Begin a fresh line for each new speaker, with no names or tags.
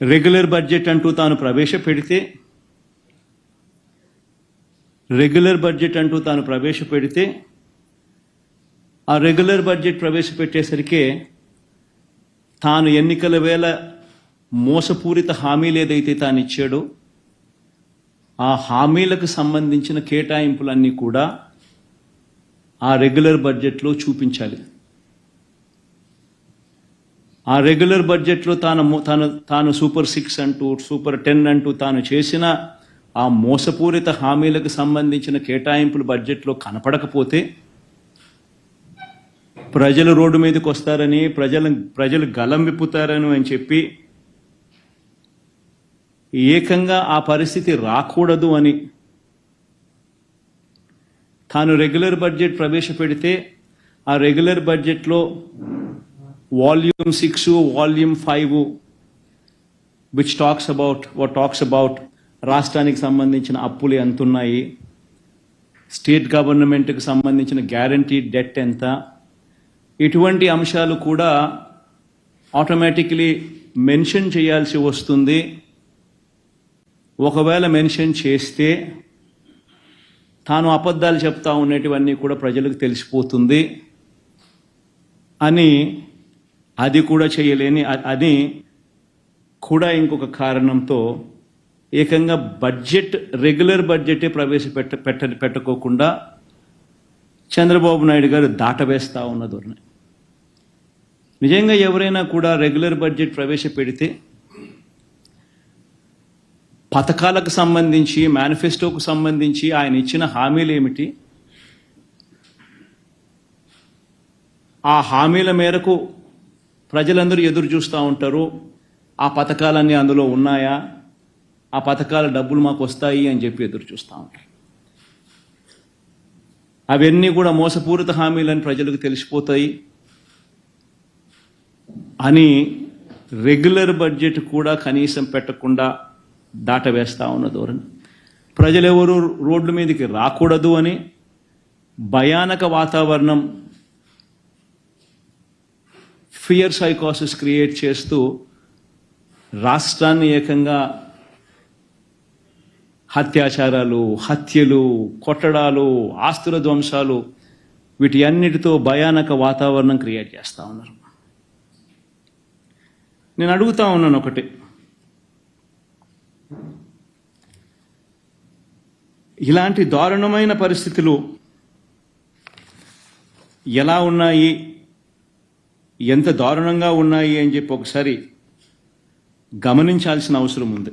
Regular budget అంటూ తాను ప్రవేశపెడితే regular budget అంటూ తాను ప్రవేశపెడితే ఆ రెగ్యులర్ బడ్జెట్ ప్రవేశపెట్టేసరికి తాను ఎన్నికల వేళ మోసపూరిత హామీలు ఏదైతే తాను ఇచ్చాడో ఆ హామీలకు సంబంధించిన కేటాయింపులన్నీ కూడా ఆ రెగ్యులర్ బడ్జెట్లో చూపించాలి. ఆ రెగ్యులర్ బడ్జెట్లో తాను తాను తాను సూపర్ సిక్స్ అంటూ సూపర్ టెన్ అంటూ తాను చేసిన ఆ మోసపూరిత హామీలకు సంబంధించిన కేటాయింపులు బడ్జెట్లో కనపడకపోతే ప్రజలు రోడ్డు మీదకి వస్తారని ప్రజలు ప్రజలు గలం విప్పుతారని అని చెప్పి ఏకంగా ఆ పరిస్థితి రాకూడదు అని తాను రెగ్యులర్ బడ్జెట్ ప్రవేశపెడితే ఆ రెగ్యులర్ బడ్జెట్లో volume six volume five which talks about what talks about రాష్ట్రానికి సంబంధించిన అప్పులు ఎంత ఉన్నాయి స్టేట్ గవర్నమెంట్కి సంబంధించిన గ్యారంటీ డెట్ ఎంత ఇటువంటి అంశాలు కూడా ఆటోమేటిక్లీ మెన్షన్ చేయాల్సి వస్తుంది. ఒకవేళ మెన్షన్ చేస్తే తాను అబద్ధాలు చెప్తా ఉన్నటివన్నీ కూడా ప్రజలకు తెలిసిపోతుంది అని అది కూడా చేయలేని అది అని కూడా ఇంకొక కారణంతో ఏకంగా బడ్జెట్ రెగ్యులర్ బడ్జెటే ప్రవేశపెట్ట పెట్ట పెట్టుకోకుండా చంద్రబాబు నాయుడు గారు దాటవేస్తా ఉన్న ధోరణి. నిజంగా ఎవరైనా కూడా రెగ్యులర్ బడ్జెట్ ప్రవేశపెడితే పథకాలకు సంబంధించి మేనిఫెస్టోకు సంబంధించి ఆయన ఇచ్చిన హామీలు ఏమిటి? ఆ హామీల మేరకు ప్రజలందరూ ఎదురు చూస్తూ ఉంటారు ఆ పథకాలన్నీ అందులో ఉన్నాయా? ఆ పథకాల డబ్బులు మాకు వస్తాయి అని చెప్పి ఎదురు చూస్తూ ఉంటారు. అవన్నీ కూడా మోసపూరిత హామీలని ప్రజలకు తెలిసిపోతాయి. అని రెగ్యులర్ బడ్జెట్ కూడా కనీసం పెట్టకుండా దాటవేస్తూ ఉన్న ధోరణి. ప్రజలెవరూ రోడ్ల మీదకి రాకూడదు అని భయానక వాతావరణం ఫియర్ సైకాసిస్ క్రియేట్ చేస్తూ రాష్ట్రాన్ని ఏకంగా హత్యాచారాలు హత్యలు కొట్టడాలు ఆస్తుల ధ్వంసాలు వీటి అన్నిటితో భయానక వాతావరణం క్రియేట్ చేస్తూ ఉన్నారు. నేను అడుగుతా ఉన్నాను ఒకటి. ఇలాంటి దారుణమైన పరిస్థితులు ఎలా ఉన్నాయి? ఎంత దారుణంగా ఉన్నాయి అని చెప్పి ఒకసారి గమనించాల్సిన అవసరం ఉంది.